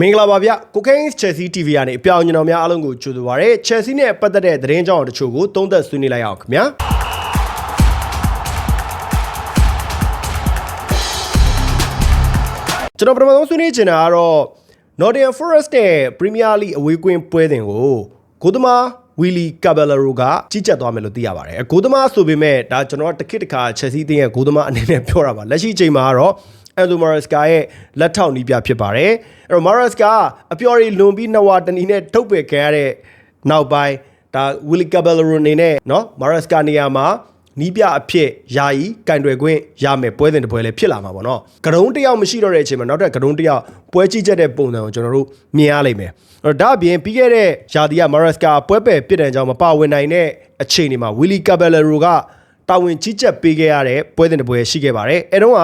မင်္ဂလာပါဗျကိုကိန်း Chelsea TV ကနေအပြောင်းကျွန်တော်များအားလုံးကိုကြိုဆိုပါရစေ Chelsea နဲ့ပတ်သက်တဲ့သတင်းကြောင်းတချို့ကိုသုံးသပ်ဆွေးနွေးလိုက်အောင်ခင်ဗျာကျွန်တော်ပထမဆုံးဆွေးနွေးချင်တာကတော့ Nottingham Forest နဲ့ Premier League အဝေးကွင်းပွဲစဉ်ကိုဂိုသမားဝီလီကာဘယ်လရိုကကြီးကြပ်သွားမယ်လို့သိရပါတယ်။ဂိုသမားဆိုပေမဲ့ဒါကျွန်တော်တခစ်တခါ Chelsea အသင်းရဲ့ဂိုသမားအနေနဲ့ပြောတာပါ။လက်ရှိအချိန်မှာကတော့ Enzo Maresca ရဲ့လက်ထောက်နီးပြဖြစ်ပါတယ်။အဲ့တော့ Maresca အပျော်ရီလွန်ပြီးနှစ်ဝါတနီနဲ့ထုတ်ပယ်ခံရတဲ့နောက်ပိုင်းဒါ Willy Caballero အနေနဲ့เนาะ Maresca နေရာမှာနီးပြအဖြစ်ယာယီကင်တွယ်ခွင့်ရမယ်ပွဲစဉ်တစ်ပွဲလည်းဖြစ်လာမှာပေါ့နော်။ကရုံးတစ်ယောက်မရှိတော့တဲ့အချိန်မှာနောက်ထပ်ကရုံးတစ်ယောက်ပွဲကြည့်ချက်တဲ့ပုံစံကိုကျွန်တော်တို့မြင်ရလိမ့်မယ်။အဲ့တော့ဒါအပြင်ပြီးခဲ့တဲ့ယာဒီက Maresca ပွဲပယ်ပြစ်ဒဏ်ကြောင့်မပါဝင်နိုင်တဲ့အခြေအနေမှာ Willy Caballero က တာဝန်ကြီးချက်ပေးခဲ့ရတဲ့ပွဲစဉ်တစ်ပွဲရှိခဲ့ပါတယ်။အဲတုန်းက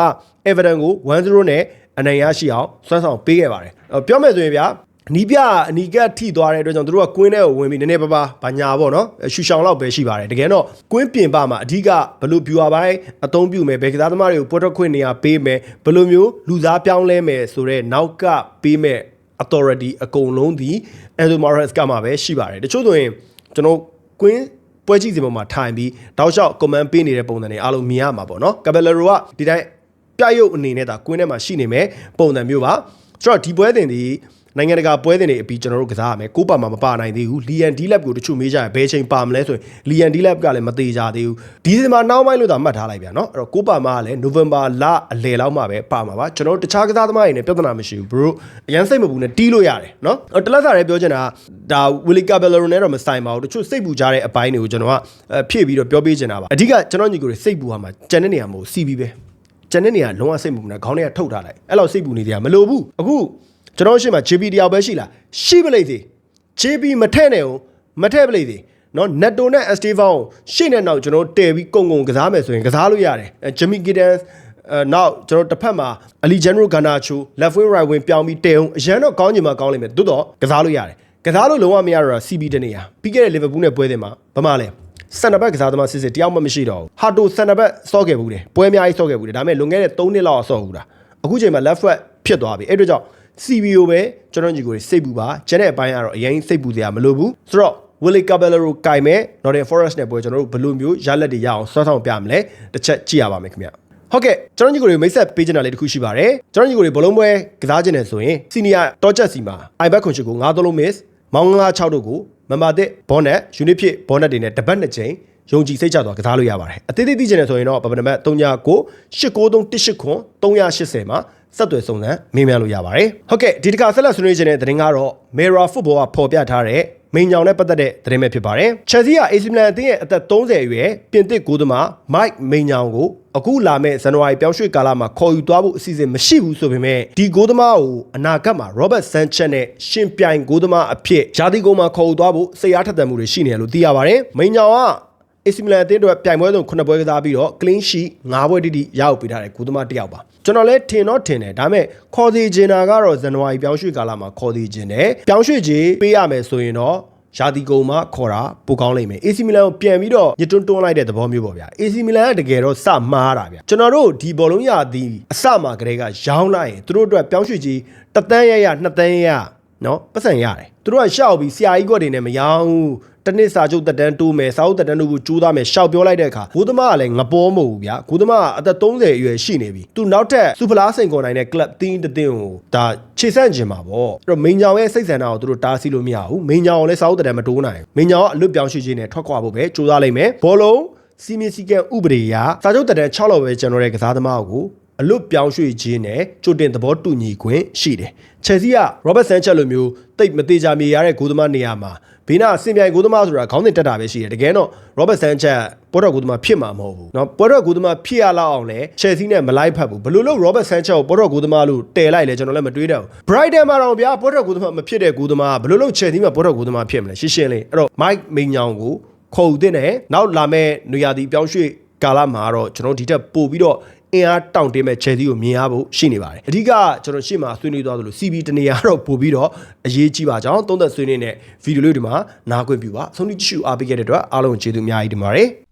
Everton ကို1-0နဲ့အနိုင်ရရှိအောင်စွမ်းဆောင်ပေးခဲ့ပါတယ်။အဲ့ပြောမယ်ဆိုရင်ဗျာနီးပြအနီကတ်ထိသွားတဲ့အတွက်ကြောင့်တို့ကကွင်းထဲကိုဝင်ပြီးနည်းနည်းပါးပါဗညာပေါ့နော်ရှူရှောင်လောက်ပဲရှိပါတယ်တကယ်တော့ကွင်းပြင်ပမှာအဓိကဘလို့ viewer ပိုင်းအသုံးပြုမယ်ဘယ်ကစားသမားတွေကိုပွက်ထွက်ခွင့်နေရာပေးမယ်ဘလို့မျိုးလူစားပြောင်းလဲမယ်ဆိုတော့နောက်ကပေးမယ် authority အကုန်လုံးဒီ Enzo Maresca မှာပဲရှိပါတယ်တချို့ဆိုရင်ကျွန်တော်ကွင်း ပွဲကြည့်စီပေါ်မှာထိုင်ပြီးတောက်လျှောက် comment ပေးနေတဲ့ပုံစံတွေအားလုံးမြင်ရမှာပေါ့နော် Caballero ကဒီတိုင်းပြရုပ်အနေနဲ့ဒါကွင်းထဲမှာရှိနေမယ်ပုံစံမျိုးပါဆိုတော့ဒီပွဲတင်ဒီ နိုင်ငံတကာပွဲတင်တွေအပြီးကျွန်တော်တို့ကစားရမယ်ကိုပါမှာမပါနိုင်သေးဘူးလီယန်ဒီလက်ကိုတချို့မေးကြရဘယ်ချိန်ပါမလဲဆိုရင်လီယန်ဒီလက်ကလည်းမသေးကြသေးဘူးဒီဇင်ဘာနောက်ပိုင်းလို့သာမှတ်ထားလိုက်ပြန်เนาะအဲ့တော့ကိုပါမှာလည်းနိုဝင်ဘာလအလယ်လောက်မှပဲပါမှာပါကျွန်တော်တို့တခြားကစားသမားတွေနဲ့ပြဿနာမရှိဘူး bro အရန်စိတ်မပူနဲ့တီးလို့ရတယ်เนาะတလက်စားရဲပြောချင်တာဒါဝီလီကာဘယ်လရိုနဲ့တော့မဆိုင်ပါဘူးတချို့စိတ်ပူကြတဲ့အပိုင်းတွေကိုကျွန်တော်ကဖြည့်ပြီးတော့ပြောပေးချင်တာပါအဓိကကျွန်တော်ညီကိုတွေစိတ်ပူရမှာကြံတဲ့နေရာမှာစီပြီးပဲ ကျန်တဲ့နေရာလုံးဝစိတ်မပူနဲ့ခေါင်းထဲကထုတ်ထားလိုက်အဲ့လောက်စိတ်ပူနေကြမလိုဘူးအခု ကျွန်တော်ရှိမှ JP တယောက်ပဲရှိလားရှိပလိမ့်စေ JP မထက်နဲ့ဦးမထက်ပလိမ့်စေနော် netto နဲ့ Estevan ကိုရှေ့နဲ့နောက်ကျွန်တော်တဲပြီးကုံကုံကစားမယ်ဆိုရင်ကစားလို့ရတယ်အဲ Jimmy Giddens အဲနောက်ကျွန်တော်တစ်ဖက်မှာ Ali General Garnacho left wing right wing ပြောင်းပြီးတဲအောင်အရန်တော့ကောင်းချင်မှကောင်းလိမ့်မယ်သို့တော့ကစားလို့ရတယ်ကစားလို့လုံးဝမရတော့ CB တနေရပြီးခဲ့တဲ့ Liverpool နဲ့ပွဲတယ်မှာဘာမှလဲစန်နဘက်ကစားသမားစစ်စစ်တယောက်မှမရှိတော့ဘူးဟာတိုစန်နဘက်စော့ခဲ့ဘူးတယ်ပွဲအများကြီးစော့ခဲ့ဘူးတယ်ဒါပေမဲ့လွန်ခဲ့တဲ့3နှစ်လောက်ဆော့ဘူးတာအခုချိန်မှာ left foot ဖြစ်သွားပြီအဲ့အတွက်ကြောင့် CBO ပဲကျွန်တော်ညီကိုစိတ်ပူပါကျန်တဲ့အပိုင်းကတော့အရင်စိတ်ပူစရာမလိုဘူးဆိုတော့ Willy Caballero ကင်မဲ့ Nottingham Forest နဲ့ပွဲကျွန်တော်တို့ဘယ်လိုမျိုးရလက်တွေရအောင်ဆွမ်းဆောင်ပြမလဲတစ်ချက်ကြည့်ရပါမယ်ခင်ဗျဟုတ်ကဲ့ကျွန်တော်ညီကိုတွေမိတ်ဆက်ပေးချင်တာလေးတစ်ခုရှိပါတယ်ကျွန်တော်ညီကိုတွေဘလုံးပွဲကစားခြင်းနဲ့ဆိုရင်စီနီယာတော့ချက်စီမှာ iBack ခွန်ချစ်ကို9သလုံး miss မောင်း96တို့ကိုမမတဲ့ဘောနက်ယူနစ်ဖြစ်ဘောနက်တွေနဲ့တပတ်နှစ်ချိန် ယုံကြည်စိတ်ချသွားကစားလို့ရပါတယ်အသေးသေးသိချင်တယ်ဆိုရင်တော့ပပနမတ်39 893183380မှာဆက်သွယ်စုံစမ်းမေးမြန်းလို့ရပါတယ်ဟုတ်ကဲ့ဒီတစ်ခါဆက်လက်ဆွေးနွေးခြင်းတဲ့သတင်းကတော့ Mera Football ကဖော်ပြထားတဲ့မိန်ညောင်နဲ့ပတ်သက်တဲ့သတင်းပဲဖြစ်ပါတယ်။ Chelsea က AC Milan အသင်းရဲ့အသက်30အရွယ်ပြင်သစ်ကိုသမား Mike မိန်ညောင်ကိုအခုလာမယ့်ဇန်နဝါရီပြောင်းရွှေ့ကာလမှာခေါ်ယူသွားဖို့အစီအစဉ်မရှိဘူးဆိုပေမဲ့ဒီကိုသမားကိုအနာဂတ်မှာ Robert Sanchez နဲ့ရှင်ပြိုင်ကိုသမားအဖြစ်ဂျာတိကုန်းမှာခေါ်ယူသွားဖို့စိတ်အားထက်သန်မှုတွေရှိနေတယ်လို့သိရပါတယ်။မိန်ညောင်က AC Milan အသင်းအတွက်ပြိုင်ပွဲဆုံး9ပွဲကစားပြီးတော့ clean sheet 9ပွဲတိတိရအောင်ပေးထားတဲ့ကုသမားတစ်ယောက်ပါကျွန်တော်လည်းထင်တော့ထင်တယ်ဒါပေမဲ့ခေါ်စီချင်တာကတော့ဇန်နဝါရီပြောင်းရွှေ့ကာလမှာခေါ်စီချင်တယ်ပြောင်းရွှေ့ကြီးပေးရမယ်ဆိုရင်တော့ရာသီကုန်မှာခေါ်တာပိုကောင်းလိမ့်မယ် AC Milan ကိုပြန်ပြီးတော့ညတွန်းတွန်းလိုက်တဲ့သဘောမျိုးပေါ့ဗျာ AC Milan ကတကယ်တော့စမှားတာဗျာကျွန်တော်တို့ဒီဘောလုံးရာသီအစမှာကတည်းကရောင်းလိုက်ရင်သူတို့အတွက်ပြောင်းရွှေ့ကြီးတသန်းရရနှစ်သန်းရရနော်ပတ်စံရတယ် သူတို့ကရှောက်ပြီးဆရာကြီးကွက်တွေနဲ့မရောင်းဘူးတနစ်စာချုပ်တက်တန်းတိုးမယ်စာအုပ်တက်တန်းတိုးဖို့ကြိုးစားမယ်ရှောက်ပြောလိုက်တဲ့အခါဂိုးသမားကလည်းငပေါ်မဟုတ်ဘူးဗျာဂိုးသမားကအသက်30အရွယ်ရှိနေပြီသူနောက်ထပ်စူဖလားစိန်ခေါ်နိုင်တဲ့ club တင်းတတင်းကိုဒါခြေဆန့်ကျင်မှာပေါ့အဲ့တော့မိန်ညောင်ရဲ့စိတ်ဆန္ဒကိုသူတို့တားဆီးလို့မရဘူးမိန်ညောင်ကိုလည်းစာအုပ်တက်တန်းမတိုးနိုင်ဘူးမိန်ညောင်ကအလွတ်ပြောင်းရွှေ့ခြင်းနဲ့ထွက်ခွာဖို့ပဲကြိုးစားလိုက်မယ်ဘောလုံးစီမီစီကန်ဥပဒေအရစာချုပ်တက်တန်း6လောက်ပဲကျွန်တော်ရဲ့ကစားသမားကို အလွတ်ပြောင်းရွှေ့ခြင်းနဲ့ကြိုတင်သဘောတူညီခွင့်ရှိတယ်။ Chelsea က Robert Sanchez လိုမျိုးတိတ်မသေးကြမြေရတဲ့ဂိုးသမားနေရာမှာဘေးနာစင်ပြိုင်ဂိုးသမားဆိုတာခေါင်းစဉ်တက်တာပဲရှိတယ်။တကယ်တော့ Robert Sanchez ပေါ်တော့ဂိုးသမားဖြစ်မှာမဟုတ်ဘူး။နော်ပေါ်တော့ဂိုးသမားဖြစ်ရလောက်အောင်လဲ Chelsea နဲ့မလိုက်ဖက်ဘူး။ဘလို့လို့ Robert Sanchez ကိုပေါ်တော့ဂိုးသမားလို့တဲလိုက်လဲကျွန်တော်လည်းမတွေးတော့ဘူး။ Brighton မှာတော့ဗျာပေါ်တော့ဂိုးသမားမဖြစ်တဲ့ဂိုးသမားဘလို့လို့ Chelsea မှာပေါ်တော့ဂိုးသမားဖြစ်မလဲရှင်းရှင်းလေး။အဲ့တော့ Mike မိန်ညောင်ကိုခေါ်ယူတဲ့နဲ့နောက်လာမဲ့နွေရာသီပြောင်းရွှေ့ ကာလမှာတော့ကျွန်တော်ဒီထက်ပို့ပြီးတော့အင်အားတောင့်တင်းမဲ့ Chelsea ကိုမြင်ရဖို့ရှိနေပါတယ်အဓိကကျွန်တော်ရှေ့မှာဆွေးနွေးသွားသလို CB တနေရာတော့ပို့ပြီးတော့အရေးကြီးပါကြောင်းသုံးသက်ဆွေးနွေးနေတဲ့ဗီဒီယိုလေးဒီမှာနားခွင့်ပြုပါဆုံးဖြတ်ကြည့်ရှုအားပေးခဲ့တဲ့အတွက်အားလုံးကျေးဇူးအများကြီးတင်ပါတယ်